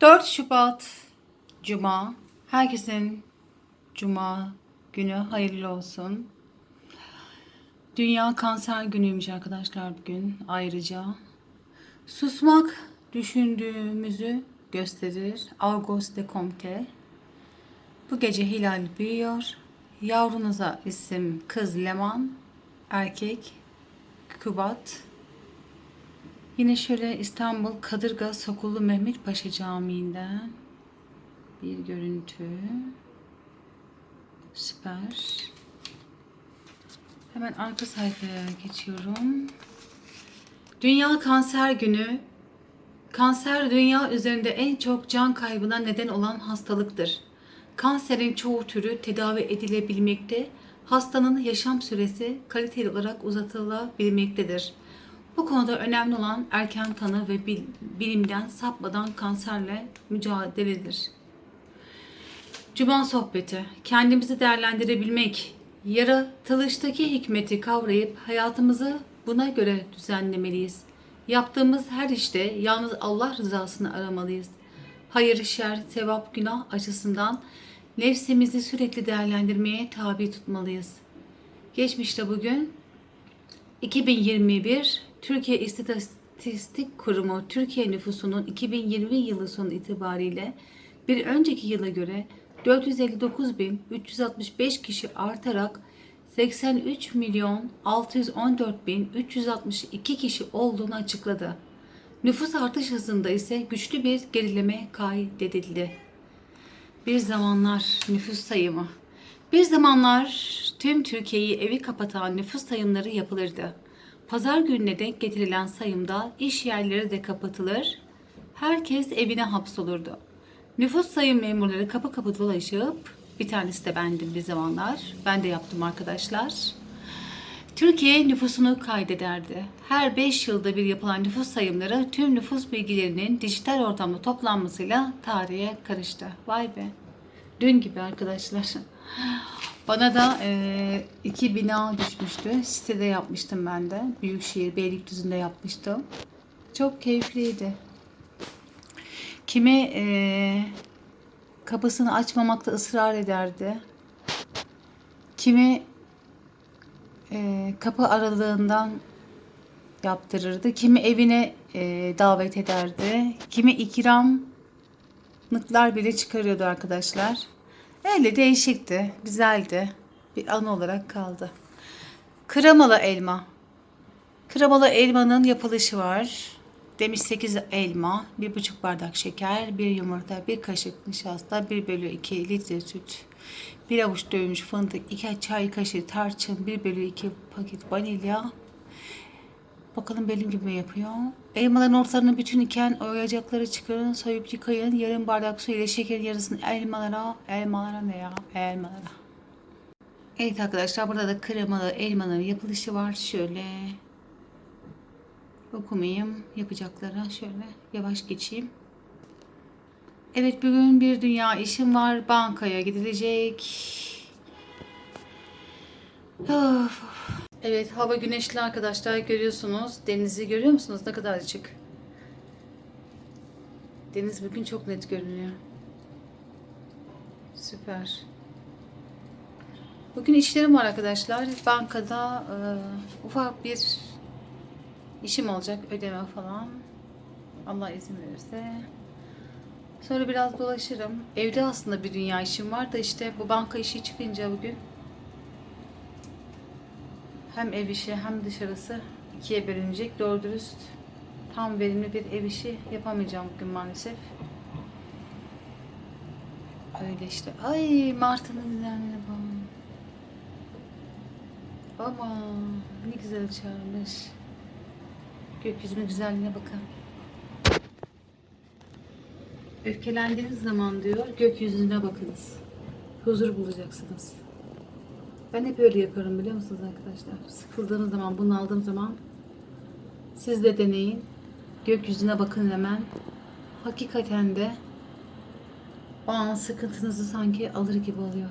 4 Şubat Cuma. Herkesin Cuma günü hayırlı olsun. Dünya Kanser Günüymüş arkadaşlar bugün ayrıca. Susmak düşündüğümüzü gösterir. August de Comte. Bu gece hilal büyüyor. Yavrunuza isim kız Leman, erkek Kubat. Yine şöyle İstanbul Kadırga Sokullu Mehmet Paşa Camii'nden bir görüntü. Süper. Hemen arka sayfaya geçiyorum. Dünya Kanser Günü. Kanser dünya üzerinde en çok can kaybına neden olan hastalıktır. Kanserin çoğu türü tedavi edilebilmekte, hastanın yaşam süresi kaliteli olarak uzatılabilmektedir. Bu konuda önemli olan erken tanı ve bil- bilimden sapmadan kanserle mücadeledir. Cuma sohbeti. Kendimizi değerlendirebilmek, yaratılıştaki hikmeti kavrayıp hayatımızı buna göre düzenlemeliyiz. Yaptığımız her işte yalnız Allah rızasını aramalıyız. Hayır, şer, sevap, günah açısından nefsimizi sürekli değerlendirmeye tabi tutmalıyız. Geçmişte bugün 2021 Türkiye İstatistik Kurumu Türkiye nüfusunun 2020 yılı sonu itibariyle bir önceki yıla göre 459.365 kişi artarak 83 milyon 614 bin 362 kişi olduğunu açıkladı. Nüfus artış hızında ise güçlü bir gerileme kaydedildi. Bir zamanlar nüfus sayımı. Bir zamanlar tüm Türkiye'yi evi kapatan nüfus sayımları yapılırdı. Pazar gününe denk getirilen sayımda iş yerleri de kapatılır, herkes evine hapsolurdu. Nüfus sayım memurları kapı kapı dolaşıp, bir tanesi de bendim bir zamanlar, ben de yaptım arkadaşlar. Türkiye nüfusunu kaydederdi. Her 5 yılda bir yapılan nüfus sayımları tüm nüfus bilgilerinin dijital ortamda toplanmasıyla tarihe karıştı. Vay be. Dün gibi arkadaşlar. Bana da e, iki bina düşmüştü. Sitede yapmıştım ben de. Büyükşehir Beylikdüzü'nde yapmıştım. Çok keyifliydi. Kimi e, kapısını açmamakta ısrar ederdi. Kimi e, kapı aralığından yaptırırdı. Kimi evine e, davet ederdi. Kimi ikramlıklar bile çıkarıyordu arkadaşlar. Öyle değişikti, güzeldi. Bir anı olarak kaldı. Kremalı elma. Kremalı elmanın yapılışı var. Demiş 8 elma, 1,5 bardak şeker, 1 yumurta, 1 kaşık nişasta, 1 bölü 2 litre süt, 1 avuç dövülmüş fındık, 2 çay kaşığı tarçın, 1 bölü 2 paket vanilya. Bakalım benim gibi yapıyor? Elmaların ortalarını bütün iken oyacakları çıkarın, soyup yıkayın. Yarım bardak su ile şekerin yarısını elmalara, elmalara ne ya? Elmalara. Evet arkadaşlar burada da kremalı elmanın yapılışı var. Şöyle okumayayım yapacaklara. Şöyle yavaş geçeyim. Evet bugün bir dünya işim var. Bankaya gidilecek. Of, of. Evet hava güneşli arkadaşlar görüyorsunuz. Denizi görüyor musunuz? Ne kadar açık. Deniz bugün çok net görünüyor. Süper. Bugün işlerim var arkadaşlar. Bankada e, ufak bir işim olacak. Ödeme falan. Allah izin verirse. Sonra biraz dolaşırım. Evde aslında bir dünya işim var da işte bu banka işi çıkınca bugün hem ev işi hem dışarısı ikiye bölünecek. Doğru dürüst tam verimli bir ev işi yapamayacağım bugün maalesef. Öyle işte. Ay martının güzelliğine bak. Ama ne güzel çağırmış. Gökyüzünün güzelliğine bakın. Öfkelendiğiniz zaman diyor gökyüzüne bakınız. Huzur bulacaksınız. Ben hep öyle yaparım biliyor musunuz arkadaşlar? Sıkıldığınız zaman, bunaldığım zaman siz de deneyin. Gökyüzüne bakın hemen. Hakikaten de o an sıkıntınızı sanki alır gibi oluyor.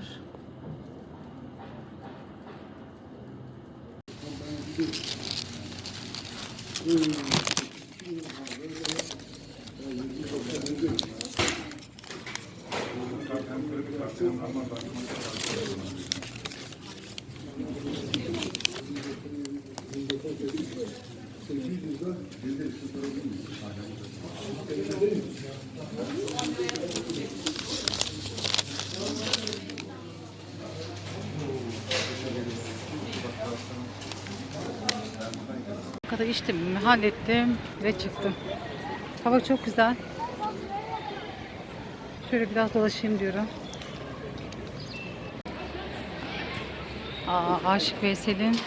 Kadar içtim, hallettim ve çıktım. Hava çok güzel. Şöyle biraz dolaşayım diyorum. Aa, Aşık Veysel'in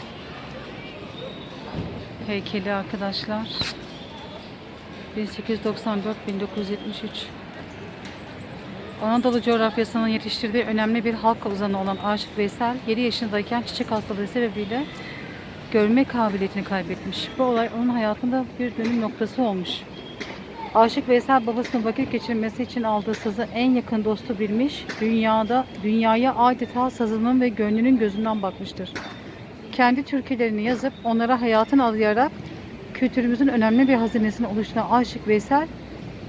heykeli arkadaşlar. 1894-1973 Anadolu coğrafyasının yetiştirdiği önemli bir halk ozanı olan Aşık Veysel 7 yaşındayken çiçek hastalığı sebebiyle görme kabiliyetini kaybetmiş. Bu olay onun hayatında bir dönüm noktası olmuş. Aşık Veysel babasının vakit geçirmesi için aldığı sazı en yakın dostu bilmiş, dünyada dünyaya adeta sazının ve gönlünün gözünden bakmıştır. Kendi türkülerini yazıp onlara hayatını adayarak kültürümüzün önemli bir hazinesini oluşturan Aşık Veysel,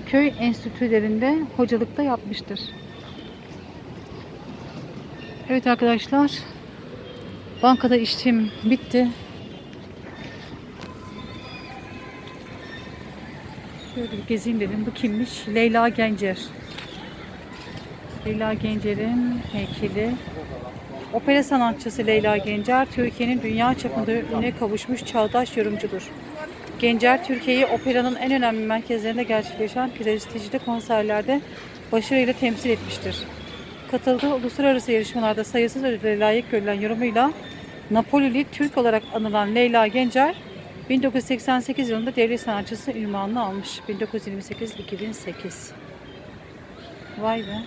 köy enstitülerinde hocalıkta yapmıştır. Evet arkadaşlar, bankada işim bitti. Şöyle bir gezeyim dedim. Bu kimmiş? Leyla Gencer. Leyla Gencer'in heykeli. Opera sanatçısı Leyla Gencer, Türkiye'nin dünya çapında ününe kavuşmuş çağdaş yorumcudur. Gencer, Türkiye'yi operanın en önemli merkezlerinde gerçekleşen prestijli konserlerde başarıyla temsil etmiştir. Katıldığı uluslararası yarışmalarda sayısız ödüllere layık görülen yorumuyla Napolili Türk olarak anılan Leyla Gencer, 1988 yılında devlet sanatçısı ünvanını almış. 1928-2008. Vay be.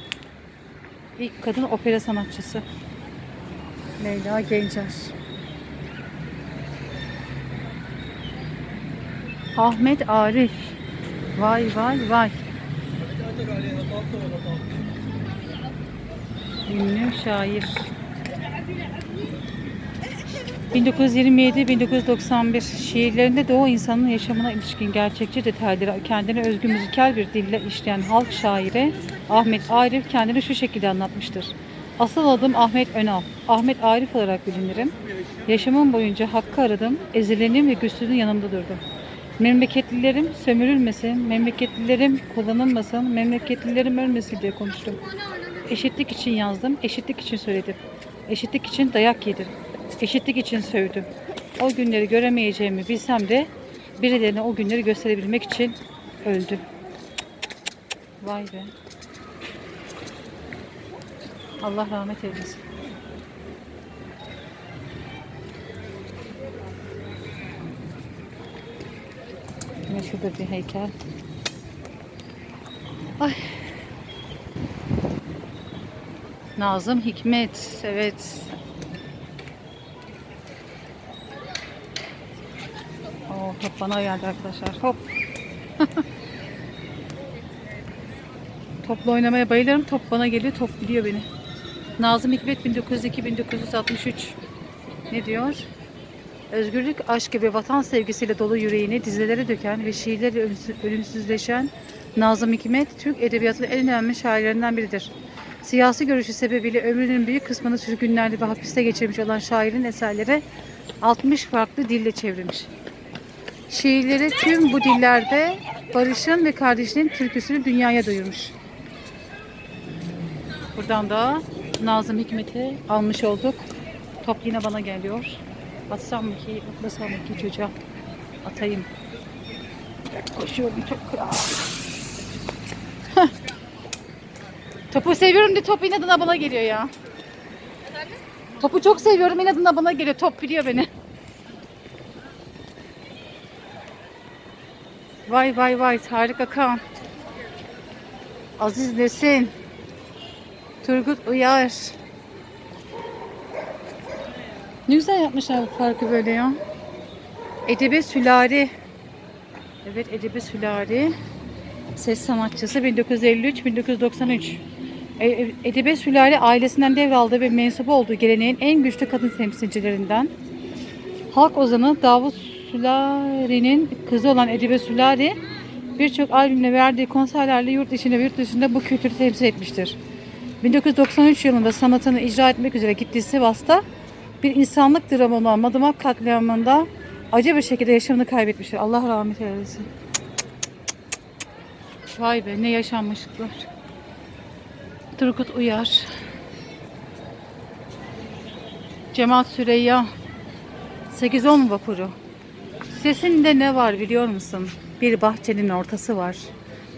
İlk kadın opera sanatçısı. Leyla Gencer. Ahmet Arif. Vay vay vay. Ünlü şair. 1927-1991 şiirlerinde Doğu insanının yaşamına ilişkin gerçekçi detayları kendine özgü müzikal bir dille işleyen halk şairi Ahmet Arif kendini şu şekilde anlatmıştır. Asıl adım Ahmet Önal. Ahmet Arif olarak bilinirim. Yaşamım boyunca hakkı aradım, ezilenin ve güçsüzün yanımda durdum. Memleketlilerim sömürülmesin, memleketlilerim kullanılmasın, memleketlilerim ölmesin diye konuştum. Eşitlik için yazdım, eşitlik için söyledim. Eşitlik için dayak yedim. Eşitlik için sövdüm. O günleri göremeyeceğimi bilsem de birilerine o günleri gösterebilmek için öldüm. Vay be. Allah rahmet eylesin. Yine şurada bir heykel. Ay. Nazım Hikmet. Evet. Oo, top bana geldi arkadaşlar. Hop. Topla oynamaya bayılırım. Top bana geliyor. Top biliyor beni. Nazım Hikmet 1902-1963. Ne diyor? Özgürlük aşkı ve vatan sevgisiyle dolu yüreğini dizelere döken ve şiirleri ölümsüz- ölümsüzleşen Nazım Hikmet, Türk edebiyatının en önemli şairlerinden biridir. Siyasi görüşü sebebiyle ömrünün büyük kısmını sürgünlerde ve hapiste geçirmiş olan şairin eserleri 60 farklı dille çevrilmiş. Şiirleri tüm bu dillerde barışın ve kardeşliğin türküsünü dünyaya duyurmuş. Buradan da Nazım Hikmet'i almış olduk. Top yine bana geliyor. Atsam mı ki, atlasam mı ki çocuğa? Atayım. Koşuyorum çok kral. Topu seviyorum de top inadına bana geliyor ya. Topu çok seviyorum inadına bana geliyor. Top biliyor beni. Vay vay vay Tarık Akan. Aziz Nesin. Turgut Uyar. Ne güzel yapmışlar bu parkı böyle ya. Edebe Sülari. Evet Edebe Sülari. Ses sanatçısı 1953-1993. E- e- Edebe Sülari ailesinden devraldığı ve mensubu olduğu geleneğin en güçlü kadın temsilcilerinden. Halk ozanı Davut Sülari'nin kızı olan Edibe Sülari birçok albümle verdiği konserlerle yurt içinde ve yurt dışında bu kültürü temsil etmiştir. 1993 yılında sanatını icra etmek üzere gittiği Sivas'ta bir insanlık dramı olan Madımak katliamında acı bir şekilde yaşamını kaybetmiştir. Allah rahmet eylesin. Vay be ne yaşanmışlıklar. Turgut Uyar. Cemal Süreyya. 8-10 vapuru. Sesinde ne var biliyor musun? Bir bahçenin ortası var.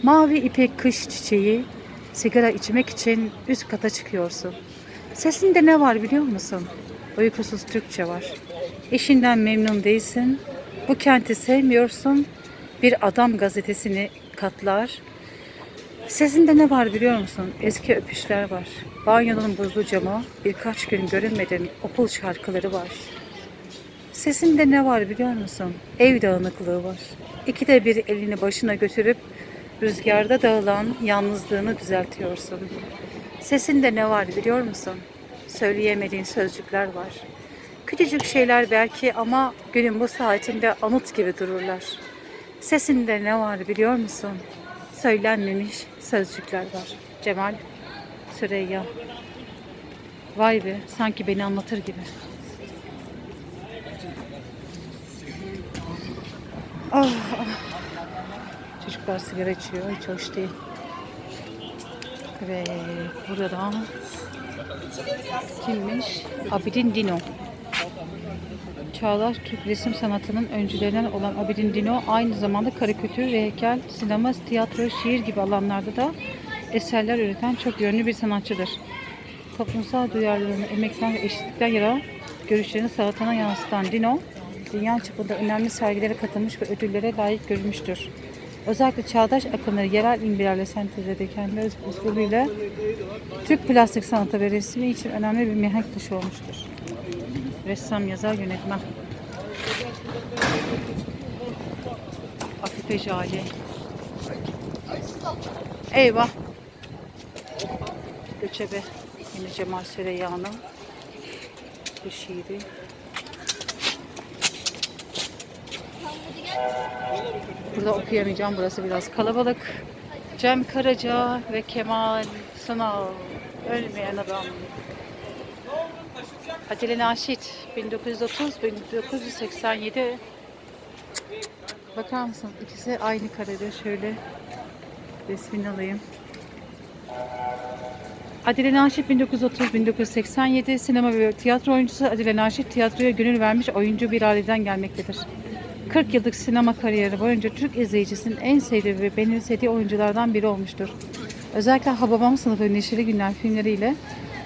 Mavi ipek kış çiçeği. Sigara içmek için üst kata çıkıyorsun. Sesinde ne var biliyor musun? Uykusuz Türkçe var. İşinden memnun değilsin. Bu kenti sevmiyorsun. Bir adam gazetesini katlar. Sesinde ne var biliyor musun? Eski öpüşler var. Banyonun buzlu camı, birkaç gün görünmeden opul şarkıları var. Sesinde ne var biliyor musun? Ev dağınıklığı var. İkide bir elini başına götürüp rüzgarda dağılan yalnızlığını düzeltiyorsun. Sesinde ne var biliyor musun? Söyleyemediğin sözcükler var. Küçücük şeyler belki ama günün bu saatinde anıt gibi dururlar. Sesinde ne var biliyor musun? Söylenmemiş sözcükler var. Cemal Süreyya. Vay be, sanki beni anlatır gibi. Ah, ah. Çocuklar sigara içiyor, hiç hoş değil. Ve burada kimmiş? Abidin Dino. Çağdaş Türk resim sanatının öncülerinden olan Abidin Dino aynı zamanda karikatür, heykel, sinema, tiyatro, şiir gibi alanlarda da eserler üreten çok yönlü bir sanatçıdır. Toplumsal duyarlılığını, emekten ve eşitlikten yana görüşlerini sanatına yansıtan Dino, dünya çapında önemli sergilere katılmış ve ödüllere layık görülmüştür. Özellikle çağdaş akımları yerel imgelerle sentezlediği kendi öz üslubuyla Türk plastik sanatı ve resmi için önemli bir mihenk taşı olmuştur. Ressam, yazar, yönetmen. Afife Jale. Eyvah. Göçebe. Yine Cemal Süreyya'nın bu şiiri. Burada okuyamayacağım. Burası biraz kalabalık. Cem Karaca ve Kemal Sunal. Ölmeyen adam. Adile Naşit 1930-1987 Bakar mısınız? İkisi aynı karede. Şöyle resmini alayım. Adile Naşit 1930-1987 sinema ve tiyatro oyuncusu Adile Naşit tiyatroya gönül vermiş oyuncu bir aileden gelmektedir. 40 yıllık sinema kariyeri boyunca Türk izleyicisinin en sevdiği ve benimsediği oyunculardan biri olmuştur. Özellikle Hababam sınıfı ve Neşeli Günler filmleriyle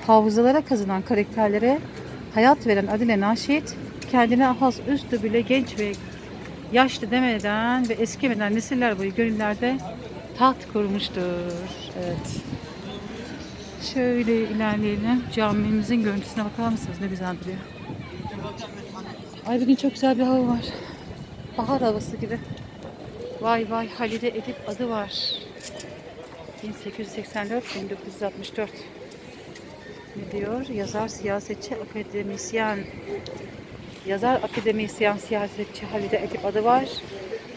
hafızalara kazınan karakterlere hayat veren Adile Naşit kendine has üstü bile genç ve yaşlı demeden ve eskimeden nesiller boyu gönüllerde taht kurmuştur. Evet. Şöyle ilerleyelim. Camimizin görüntüsüne bakar mısınız? Ne güzel duruyor. Ay bugün çok güzel bir hava var. Bahar havası gibi. Vay vay Halide Edip adı var. 1884-1964 ne diyor? Yazar, siyasetçi, akademisyen. Yazar, akademisyen, siyasetçi Halide Edip adı var.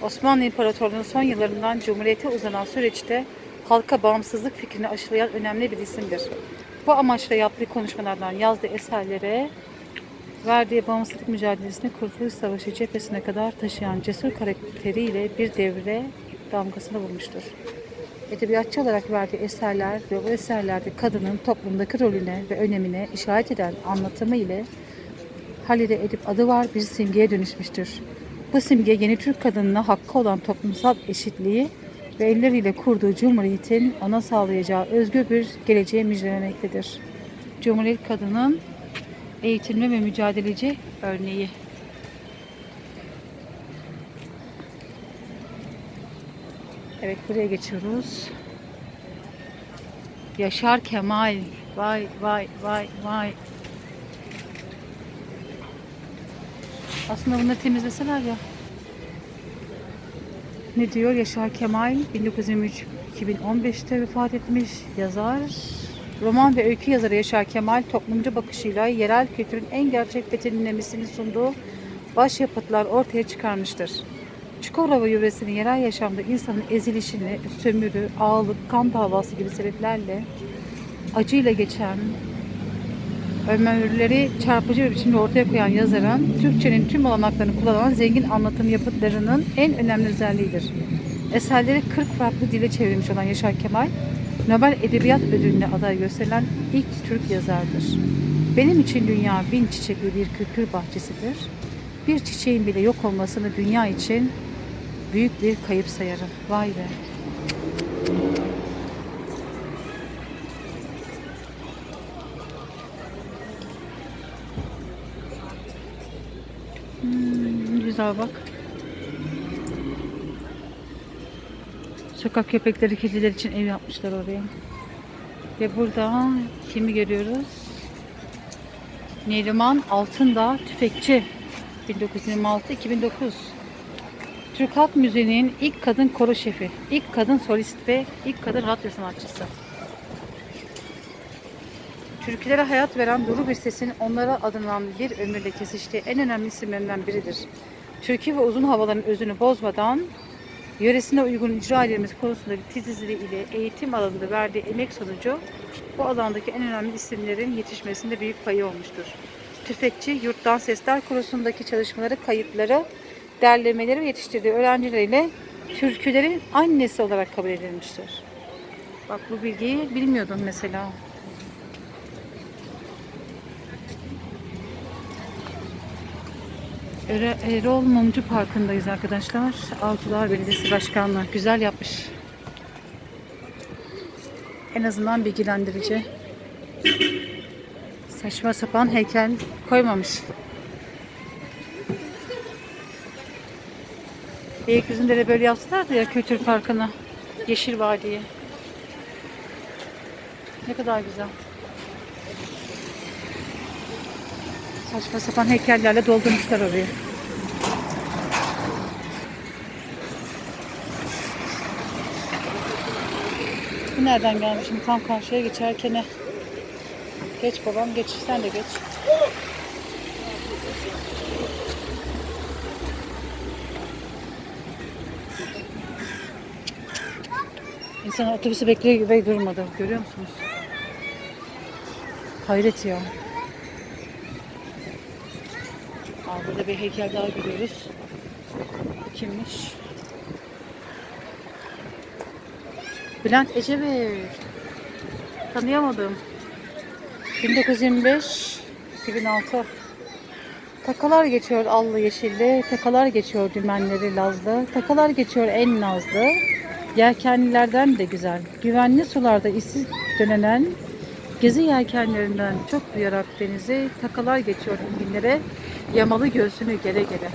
Osmanlı İmparatorluğu'nun son yıllarından Cumhuriyete uzanan süreçte halka bağımsızlık fikrini aşılayan önemli bir isimdir. Bu amaçla yaptığı konuşmalardan yazdığı eserlere verdiği bağımsızlık mücadelesini Kurtuluş Savaşı cephesine kadar taşıyan cesur karakteriyle bir devre damgasını vurmuştur. Edebiyatçı olarak verdiği eserler ve bu eserlerde kadının toplumdaki rolüne ve önemine işaret eden anlatımı ile Halide Edip adı var bir simgeye dönüşmüştür. Bu simge yeni Türk kadınına hakkı olan toplumsal eşitliği ve elleriyle kurduğu cumhuriyetin ona sağlayacağı özgür bir geleceğe müjdelemektedir. Cumhuriyet kadının eğitilme ve mücadeleci örneği. Evet buraya geçiyoruz. Yaşar Kemal. Vay vay vay vay. Aslında bunları temizleseler ya. Ne diyor Yaşar Kemal? 1923-2015'te vefat etmiş yazar. Roman ve öykü yazarı Yaşar Kemal toplumcu bakışıyla yerel kültürün en gerçek betimlemesini sunduğu başyapıtlar ortaya çıkarmıştır. Çukurova yöresinin yerel yaşamda insanın ezilişini, sömürü, ağalık, kan davası gibi sebeplerle acıyla geçen ömürleri çarpıcı bir biçimde ortaya koyan yazarın Türkçenin tüm olanaklarını kullanan zengin anlatım yapıtlarının en önemli özelliğidir. Eserleri 40 farklı dile çevrilmiş olan Yaşar Kemal, Nobel Edebiyat Ödülü'ne aday gösterilen ilk Türk yazardır. Benim için dünya bin çiçekli bir kültür bahçesidir. Bir çiçeğin bile yok olmasını dünya için büyük bir kayıp sayarım. Vay be. Hmm, güzel bak. Sokak köpekleri, kediler için ev yapmışlar oraya. Ve burada kimi görüyoruz? Neriman Altındağ Tüfekçi 1926-2009 Türk Halk Müziği'nin ilk kadın koro şefi, ilk kadın solist ve ilk kadın radyo sanatçısı. Türkülere hayat veren duru bir sesin onlara adınan bir ömürle kesiştiği en önemli isimlerinden biridir. Türkü ve uzun havaların özünü bozmadan yöresine uygun icra edilmesi konusundaki titizliği ile eğitim alanında verdiği emek sonucu bu alandaki en önemli isimlerin yetişmesinde büyük payı olmuştur. Tüfekçi, Yurttan Sesler Korosu'ndaki çalışmaları, kayıtları, derlemeleri ve yetiştirdiği öğrencileriyle türkülerin annesi olarak kabul edilmiştir. Bak bu bilgiyi bilmiyordum mesela. Erol Mumcu Parkı'ndayız arkadaşlar. Avcılar Belediyesi Başkanlığı. Güzel yapmış. En azından bilgilendirici. Saçma sapan heykel koymamış. Beylikdüzü'nde de böyle yapsalardı ya kültür parkını. Yeşil Vadi'ye. Ne kadar güzel. Saçma sapan heykellerle doldurmuşlar orayı. Nereden gelmiş? Şimdi tam karşıya geçerken. Geç babam geç. Sen de geç. İnsan otobüsü bekliyor gibi durmadı. Görüyor musunuz? Hayret ya. Aa, burada bir heykel daha görüyoruz. Kimmiş? Bülent Ecevit. Tanıyamadım. 1925 2006 Takalar geçiyor allı yeşilli, takalar geçiyor dümenleri lazlı, takalar geçiyor en nazlı, yelkenlilerden de güzel, güvenli sularda işsiz dönenen, gezi yelkenlerinden çok duyarak denizi, takalar geçiyor enginlere, yamalı göğsünü gere gere.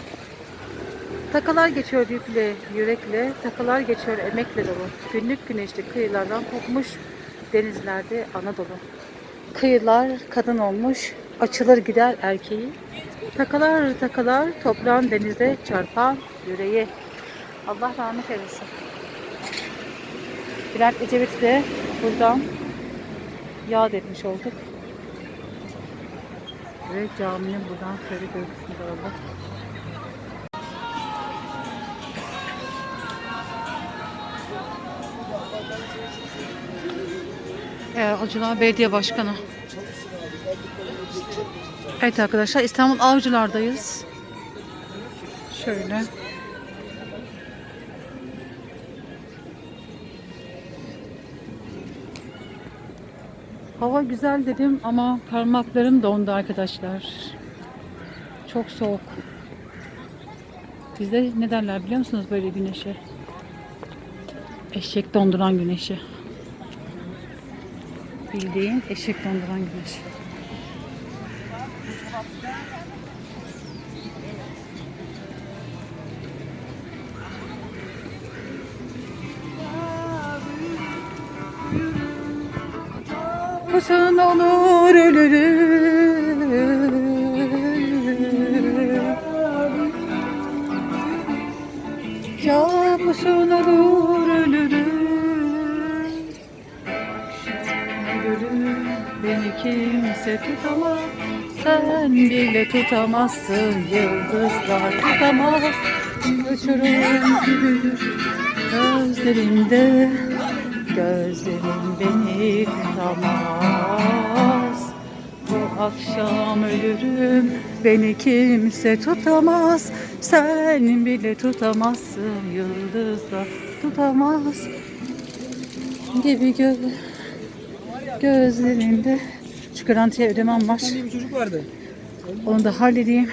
Takalar geçiyor yükle, yürekle, takalar geçiyor emekle dolu. Günlük güneşli kıyılardan kopmuş denizlerde Anadolu. Kıyılar kadın olmuş, açılır gider erkeği. Takalar takalar toprağın denize çarpan yüreği. Allah rahmet eylesin. Bülent Ecevit'i de buradan yad etmiş olduk. Ve caminin buradan şöyle görüntüsünü de alalım. Ee, Acılar Belediye Başkanı. Evet arkadaşlar İstanbul Avcılar'dayız. Şöyle. Hava güzel dedim ama parmaklarım dondu arkadaşlar. Çok soğuk. Bizde ne derler biliyor musunuz böyle güneşe? Eşek donduran güneşi. Bildiğin eşek donduran güneş. Kuşun olur ölürüm. Yağmursun olur ölürüm. Ölürüm beni kimse tutamaz. Sen bile tutamazsın yıldızlar tutamaz. Uçurum gibi gözlerimde gözlerimde beni tutamaz. Bu akşam ölürüm beni kimse tutamaz. Sen bile tutamazsın yıldızlar tutamaz. Gibi gö gözlerinde. Şu garantiye ödemem var. Çocuk vardı. Onu da halledeyim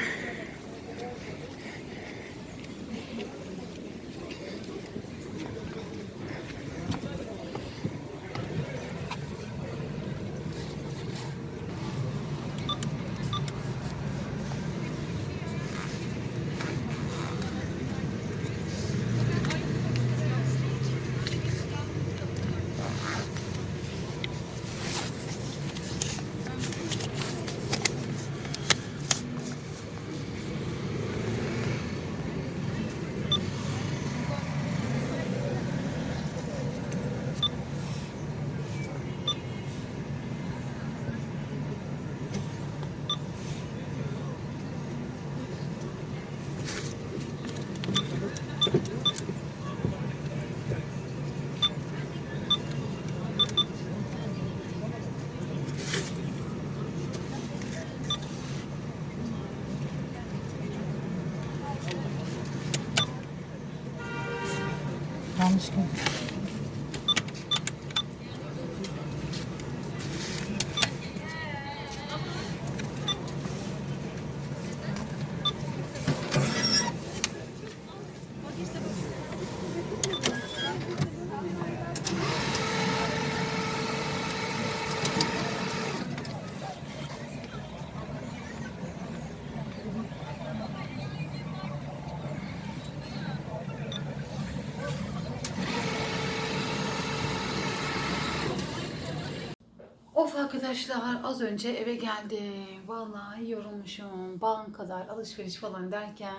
Arkadaşlar az önce eve geldim. Vallahi yorulmuşum. Bankalar, alışveriş falan derken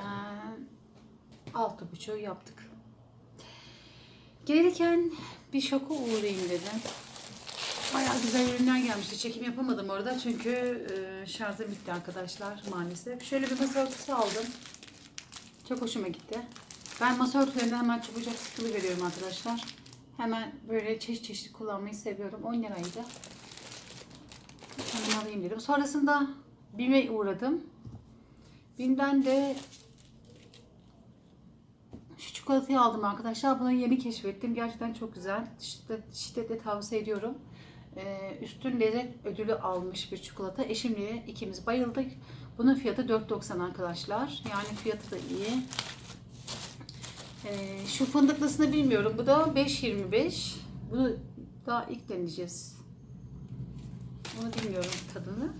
altı buçuğu yaptık. Gelirken bir şoka uğrayayım dedim. Bayağı güzel ürünler gelmişti. Çekim yapamadım orada çünkü e, şarjım bitti arkadaşlar maalesef. Şöyle bir masa örtüsü aldım. Çok hoşuma gitti. Ben masa örtülerinde hemen çabucak sıkılı veriyorum arkadaşlar. Hemen böyle çeşit çeşit kullanmayı seviyorum. 10 liraydı. Hemen alayım dedim. Sonrasında BİM'e uğradım. BİM'den de şu çikolatayı aldım arkadaşlar. Bunu yeni keşfettim. Gerçekten çok güzel. Şiddet, şiddetle tavsiye ediyorum. Ee, üstün lezzet ödülü almış bir çikolata. Eşimle ikimiz bayıldık. Bunun fiyatı 4.90 arkadaşlar. Yani fiyatı da iyi. Ee, şu fındıklısını bilmiyorum. Bu da 5.25. Bunu daha ilk deneyeceğiz. Bunu bilmiyorum tadını.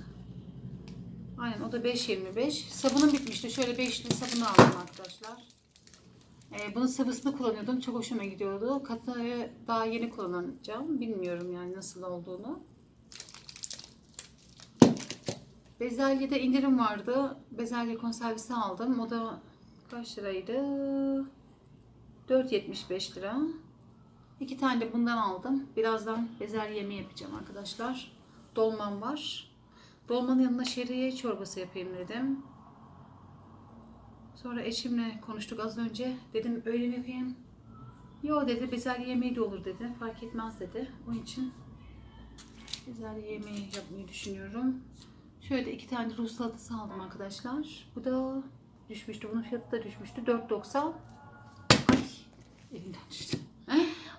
Aynen o da 5.25. Sabunum bitmişti. Şöyle 5'li sabunu aldım arkadaşlar. Ee, bunun sıvısını kullanıyordum. Çok hoşuma gidiyordu. Katı daha yeni kullanacağım. Bilmiyorum yani nasıl olduğunu. Bezelyede indirim vardı. Bezelye konservesi aldım. O da kaç liraydı? 4.75 lira. İki tane de bundan aldım. Birazdan bezelye yemeği yapacağım arkadaşlar. Dolmam var. Dolmanın yanına şehriye çorbası yapayım dedim. Sonra eşimle konuştuk az önce. Dedim öyle mi yapayım? Yo dedi bezelye yemeği de olur dedi. Fark etmez dedi. Onun için bezelye yemeği yapmayı düşünüyorum. Şöyle iki tane Rus salatası aldım arkadaşlar. Bu da düşmüştü. Bunun fiyatı da düşmüştü. 4.90. Ay elimden düştü.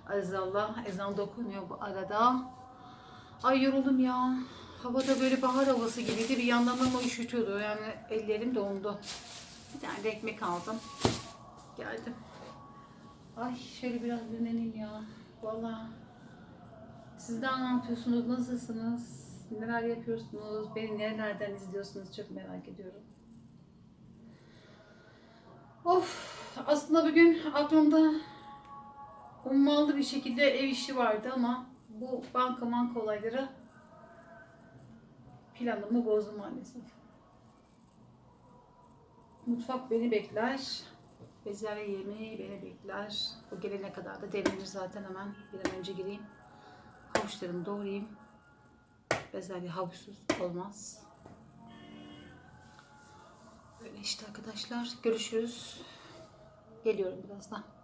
Azallah ezan dokunuyor bu arada. Ay yoruldum ya. Havada böyle bahar havası gibiydi. Bir yandan ama üşütüyordu. Yani ellerim dondu. Bir tane de ekmek aldım. Geldim. Ay şöyle biraz dinleneyim ya. Vallahi sizden ne yapıyorsunuz? Nasılsınız? Neler yapıyorsunuz? Beni nerelerden izliyorsunuz? Çok merak ediyorum. Of! Aslında bugün aklımda ummalı bir şekilde ev işi vardı ama bu banka manka olayları planımı bozdu maalesef. Mutfak beni bekler. Bezelye yemeği beni bekler. O gelene kadar da demlenir zaten hemen. Bir an önce gireyim. Havuçlarımı doğrayayım. Bezelye havuçsuz olmaz. Böyle işte arkadaşlar. Görüşürüz. Geliyorum birazdan.